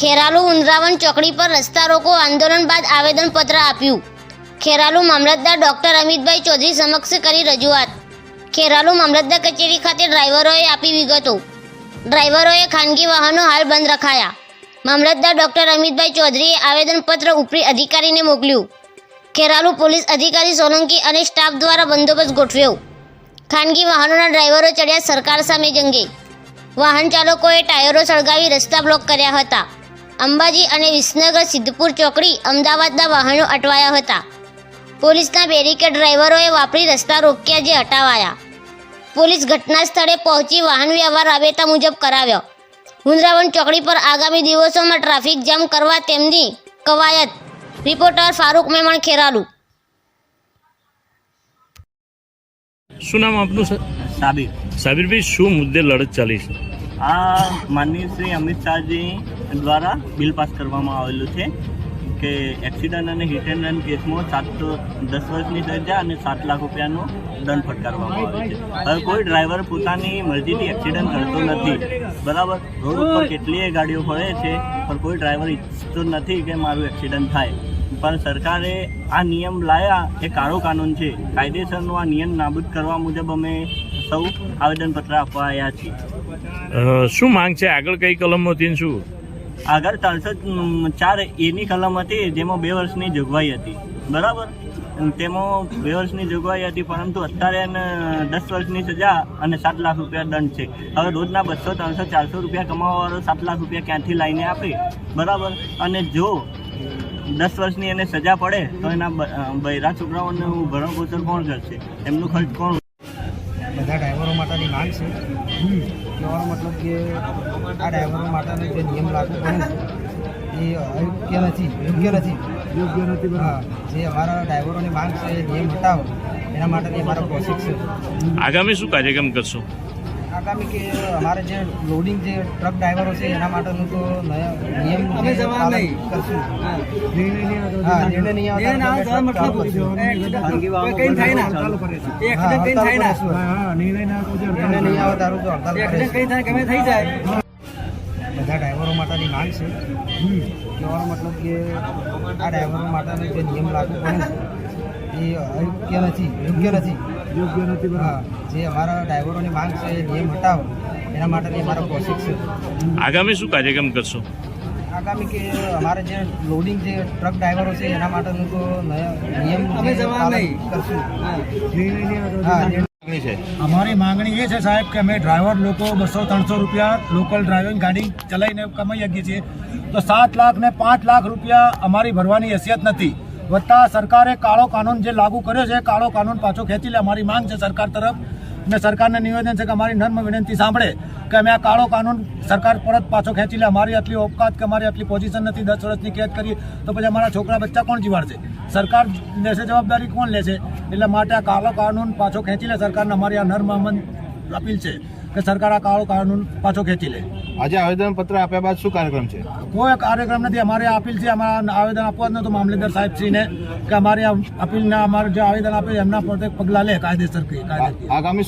ખેરાલુ ઉંદરાવન ચોકડી પર રસ્તા રોકો આંદોલન બાદ આવેદનપત્ર આપ્યું. ખેરાલુ મામલતદાર ડોક્ટર અમિતભાઈ ચૌધરી સમક્ષ કરી રજૂઆત. ખેરાલુ મામલતદાર કચેરી ખાતે ડ્રાઈવરોએ આપી વિગતો. ડ્રાઈવરોએ ખાનગી વાહનો હાલ બંધ રખાયા. મામલતદાર ડોક્ટર અમિતભાઈ ચૌધરીએ આવેદનપત્ર ઉપરી અધિકારીને મોકલ્યું. ખેરાલુ પોલીસ અધિકારી સોલંકી અને સ્ટાફ દ્વારા બંદોબસ્ત ગોઠવ્યો. ખાનગી વાહનોના ડ્રાઈવરો ચડ્યા સરકાર સામે જંગે. વાહન ચાલકોએ ટાયરો સળગાવી રસ્તા બ્લોક કર્યા હતા. અંબાજી અને વિસનગર સિદ્ધપુર ચોકડી અમદાવાદના વાહનો અટવાયા હતા. પોલીસના બેરિકેડ ડ્રાઈવરોએ વાપરી રસ્તા રોક્યા જે હટાવાયા. પોલીસ ઘટના સ્થળે પહોંચી વાહન વ્યવહાર રાબેતા મુજબ કરાવ્યો. મુંદ્રાવન ચોકડી પર આગામી દિવસોમાં ટ્રાફિક જામ કરવા તેમની કવાયત. રિપોર્ટર ફારૂક મેમણ ખેરાલુ. શું નામ આપનું સર? સાબિર. સાબિરભાઈ શું મુદ્દે લડત ચાલી છે? આ માનનીય શ્રી અમિત શાહજી દ્વારા બિલ પાસ કરવામાં આવેલું છે કે એક્સિડન્ટ અને હિટ એન્ડ રન કેસમાં સાત, દસ વર્ષની સજા અને સાત લાખ રૂપિયાનો દંડ ફટકારવામાં આવે છે. હવે કોઈ ડ્રાઈવર પોતાની મરજીથી એક્સિડન્ટ કરતો નથી. બરાબર? રોડ ઉપર કેટલીય ગાડીઓ ફરે છે, પણ કોઈ ડ્રાઈવર ઈચ્છતો નથી કે મારું એક્સિડન્ટ થાય. પણ સરકારે આ નિયમ લાયા એ કાળો કાનૂન છે. કાયદેસરનો આ નિયમ નાબૂદ કરવા મુજબ અમે સૌ આવેદનપત્ર આપવા આવ્યા છીએ. શું માંગ છે? આગળ કઈ કલમોથી શું? આગળ ત્રણસો ચાર એની કલમ હતી, જેમાં બે વર્ષની જોગવાઈ હતી. બરાબર? તેમાં બે વર્ષની જોગવાઈ હતી, પરંતુ અત્યારે એને દસ વર્ષની સજા અને સાત લાખ રૂપિયા દંડ છે. હવે રોજના બસો, ત્રણસો, ચારસો રૂપિયા કમાવાવાળો સાત લાખ રૂપિયા ક્યાંથી લાવીને આપે? બરાબર? અને જો દસ વર્ષની એને સજા પડે, તો એના બૈરા છોકરાઓનું ભરણ પોષણ કોણ કરશે? એમનું ખર્ચ કોણ છે. કહેવાનો મતલબ કે આ ડ્રાઈવરો માટેનો જે નિયમ લાગુ પડે છે એ અયોગ્ય નથી યોગ્ય નથી. યોગ્ય નથી હા જે અમારા ડ્રાઈવરોની માંગ છે એ નિયમ હટાવો એના માટેની અમારો પ્રોસેસ છે. આગામી શું કાર્યક્રમ કરશો? આગામી કે અમારે જે લોડિંગ જે ટ્રક ડ્રાઈવરો છે એના માટેનું તો નયા નિયમ જે પાલન કરશું. હા. નિર્ણય નહીં આવે તો અમે ટ્રક ચાલુ કરશું. હા, હડતાલ પર રહેશું. નિર્ણય નહીં આવે તારું તો હડતાલ પર જાય બધા ડ્રાઈવરો માટેની માંગ છે. કહેવાનો મતલબ કે આ ડ્રાઈવરો માટેનો જે નિયમ લાગુ પડે એ અયોગ્ય નથી યોગ્ય નથી. યોગ્ય નથી હા જે અમારા ડ્રાઈવરોની માંગ છે એ નિયમ હટાવો એના માટેની અમારો પ્રોસેસ છે. આગામી શું કાર્યક્રમ કરશો? આગામી કે અમારે જે લોડિંગ જે ટ્રક ડ્રાઈવરો છે એના માટેનું તો નિયમ નિયમ જવા નહીં. કરશું. હા. અમારી માંગણી એ છે સાહેબ કે અમે ડ્રાઈવર લોકો બસો ત્રણસો રૂપિયા લોકલ ડ્રાઈવિંગ ગાડી ચલાવીને કમાઈ શકીએ છીએ. તો સાત લાખ ને પાંચ લાખ રૂપિયા અમારી ભરવાની હેસિયત નથી. વત્તા સરકારે કાળો કાનૂન જે લાગુ કર્યો છે કાળો કાનૂન પાછો ખેંચી લે. અમારી માંગ છે સરકાર તરફ. ને સરકારને નિવેદન છે કે અમારી નર્મ વિનંતી સાંભળે કે અમે આ કાળો કાનૂન સરકાર પરત પાછો ખેંચી લે. અમારી આટલી ઓકાત કે અમારી આટલી પોઝિશન નથી, દસ વર્ષની કેદ કરી તો પછી અમારા છોકરા બચ્ચા કોણ જીવાડશે? સરકાર લેશે જવાબદારી કોણ લેશે? એટલે માટે આ કાળો કાનૂન પાછો ખેંચી લે. સરકારને અમારી આ નર્મ અમન અપીલ છે. કે સરકાર આ કાળો કાનૂન પાછો ખેંચી લે. આજે આવેદન પત્ર આપ્યા બાદ શું કાર્યક્રમ છે? કોઈ કાર્યક્રમ નથી. અમારે અપીલ છે અમારા આવેદન આપવા જ નતું મામલેદાર સાહેબશ્રીને કે અમારી અપીલના અમારે જે આવેદન આપે એમના પર પગલાં લે કાયદેસર કાયદેસર આગામી